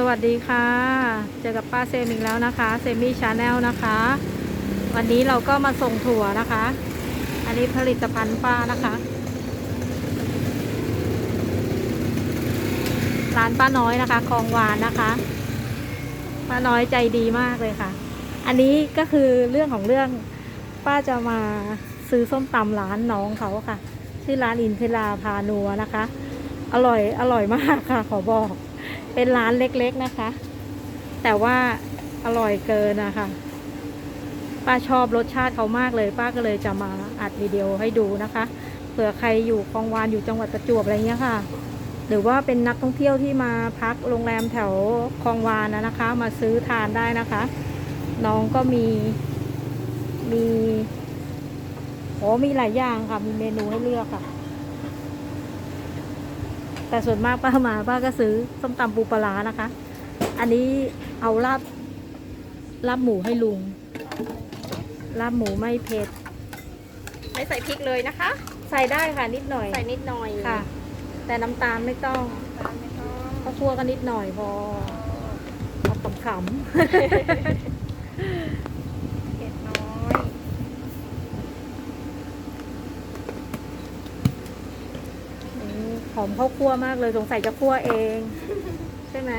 สวัสดีค่ะ เจอกับป้าเซมอีกแล้วนะคะ เซมี่ชาแนลนะคะ วันนี้เราก็มาส่งถั่วนะคะ อันนี้ผลิตภัณฑ์ป้านะคะ ร้านป้าน้อยนะคะคลองวานนะคะ ป้าน้อยใจดีมากเลยค่ะ อันนี้ก็คือเรื่องของเรื่องป้าจะมาซื้อส้มตำร้านน้องเขาค่ะ ชื่อร้านอินทิราพานัวนะคะ อร่อยอร่อยมากค่ะ ขอบอก เป็นร้านเล็กๆนะคะ แต่ว่าอร่อยเกินนะคะป้าชอบรสชาติเขามากเลย ป้าก็เลยจะมาอัดวิดีโอให้ดูนะคะ เผื่อใครอยู่คลองวานอยู่จังหวัดประจวบอะไรเงี้ยค่ะ หรือว่าเป็นนักท่องเที่ยวที่มาพักโรงแรมแถวคลองวานนะนะคะ มาซื้อทานได้นะคะ น้องก็มีมีโอ้มีหลายอย่างค่ะ มีเมนูให้เลือกค่ะ แต่ส่วนมากป้ามาป้าก็ซื้อส้มตำปูปลาร้านะคะ อันนี้เอาลาบลาบหมูให้ลุงลาบหมูไม่เผ็ดไม่ใส่พริกเลยนะคะ ใส่ได้ค่ะนิดหน่อย ใส่นิดหน่อยค่ะ แต่น้ำตาลไม่ต้องตามไม่ต้องข้าวคั่วก็นิดหน่อยพอเอาขำ เผ็ดน้อย ๆนี่ห อมข้าวคั่วมากเลยสงสัยจะคั่วเอง ใช่ไหม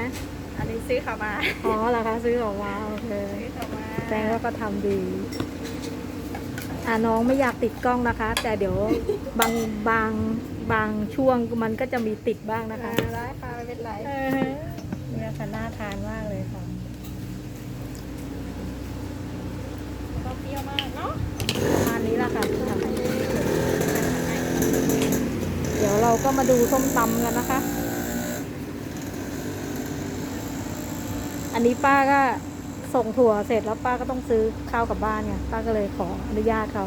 อันนี้ซื้อเขามาอ๋อเหรอคะซื้อออกมาโอเคซื้อเขามาแสดงว่าก็ทำดีอ่าน้องไม่อยากติดกล้องนะคะ แต่เดี๋ยวบางบางบางช่วงมันก็จะมีติดบ้างนะคะอ่าได้ค่ะไม่เป็นไรเออเนี่ยค่ะน่าทานมากเลยค่ะก็เปรี้ยวมากเนาะประมาณนี้แหละค่ะ เราก็มาดูส้มตำกันนะคะ อันนี้ป้าก็ส่งถั่วเสร็จแล้วป้าก็ต้องซื้อข้าวกลับบ้านไงป้าก็เลยขออนุญาตเขา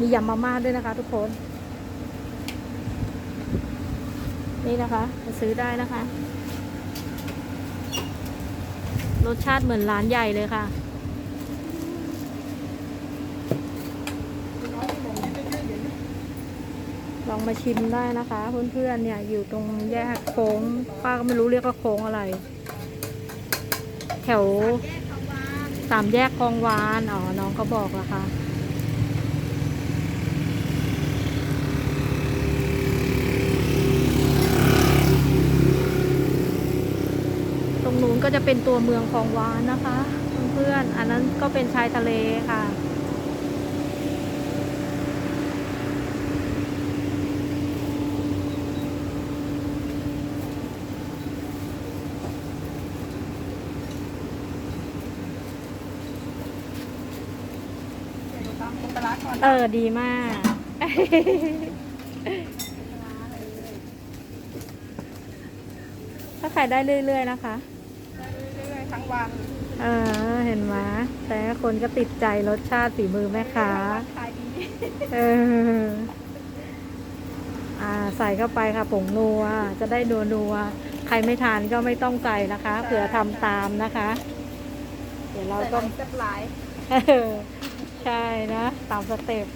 มียำมาม่าด้วยนะคะ ทุกคน นี่นะคะมาซื้อได้นะคะ รสชาติเหมือนร้านใหญ่เลยค่ะ ลองมาชิมได้นะคะ เพื่อนๆเนี่ยอยู่ตรงแยกโค้ง ป้าก็ไม่รู้เรียกว่าโค้งอะไร แถวสามแยกคลองวาน อ๋อ น้องเขาบอกละค่ะตรงนู้นก็จะเป็นตัวเมืองคลองวานนะคะ เพื่อนๆ อันนั้นก็เป็นชายทะเลค่ะ เดี๋ยวดูตาม ปูปลาร้าก่อนเออดีมากถ้าขายได้เรื่อยๆนะคะได้เรื่อยๆทั้งวันเออเห็นไหมแต่คนก็ติดใจรสชาติฝีมือแม่ค้าขายดีเอออ่าใส่เข้าไปค่ะผงนัว จะได้นัวนัวๆใครไม่ทานก็ไม่ต้องใส่นะคะ เผื่อทำตามนะคะ เดี๋ยวเราใส่ก็หลายสับหลาย เออ ใช่นะตามสเต็ป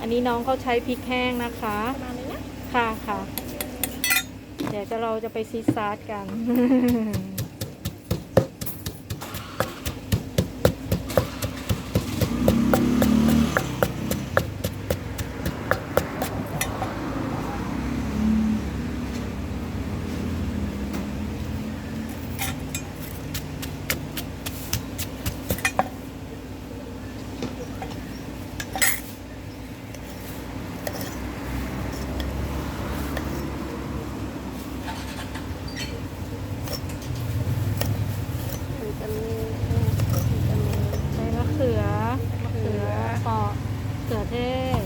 อันนี้น้องเขาใช้พริกแห้งนะคะ ประมาณนี้นะ ค่ะค่ะ เดี๋ยวจะเราจะไปซีซาร์กันมันจะมีมันจะมี ใช้มะเขือ มะเขือ ปอกเขือเทศ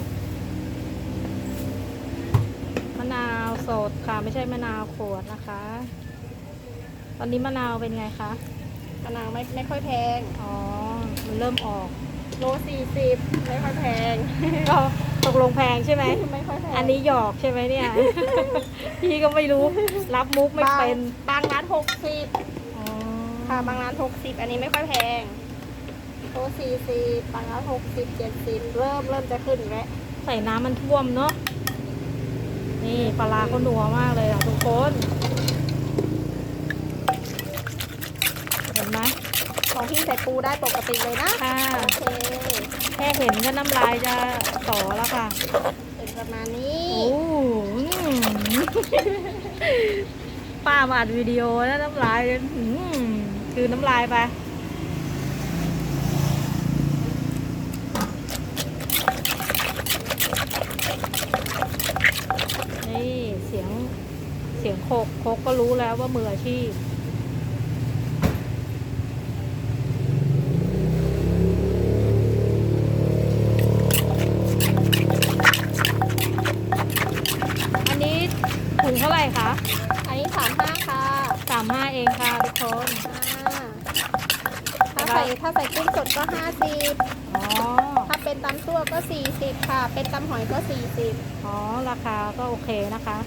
มะนาวสดค่ะ ไม่ใช่มะนาวขวดนะคะ ตอนนี้มะนาวเป็นไงคะมะนาวไม่ไม่ค่อยแพง อ๋อ มันเริ่มออก โลสี่สิบไม่ค่อยแพง ก็ตกลงแพงใช่ไหม ไม่ค่อยแพง อันนี้หยอกใช่ไหมเนี่ย พี่ก็ไม่รู้รับมุกไม่เป็น บางร้านหกสิบอ๋อค่ะ บางร้านหกสิบอันนี้ไม่ค่อยแพงโลสี่สิบบางร้านหกสิบเจ็ดสิบเริ่มเริ่มจะขึ้นแล้ว ใส่น้ำมันท่วมเนาะ นี่ปลาเขาหนัวมากเลยอะทุกคน เห็นไหมของพี่ใส่ปูได้ปกติเลยนะ ค่ะ โอเค แค่เห็นก็น้ำลายจะต่อแล้วค่ะ เป็นประมาณนี้ โอ้ป้ามาอัดวิดีโอแล้วน้ำลายอืมคือน้ำลายไป นี่เสียงเสียงโคกโคกก็รู้แล้วว่ามืออาชีพอันนี้ถุงเท่าไหร่คะ อันนี้สามห้าค่ะสามห้าเองค่ะทุกคนถ้าใส่ถ้าใส่กุ้งสดก็ห้าสิบอ๋อถ้า เป็นตำซั่วก็สี่สิบค่ะ เป็นตำหอยก็สี่สิบอ๋อ ราคาก็โอเคนะคะ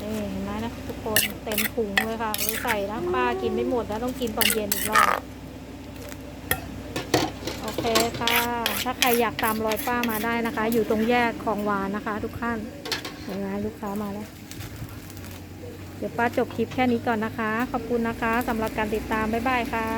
นี่เห็นไหมนะทุกคนเต็มถุงเลยค่ะเลยใส่นะป้ากินไม่หมดแล้วต้องกินตอนเย็นอีกรอบ เคค่ะ ถ้าใครอยากตามรอยป้ามาได้นะคะ อยู่ตรงแยกของหวานนะคะ ทุกท่านเห็นไหมลูกค้ามาแล้ว เดี๋ยวป้าจบคลิปแค่นี้ก่อนนะคะ ขอบคุณนะคะสำหรับการติดตาม บ๊ายบายค่ะ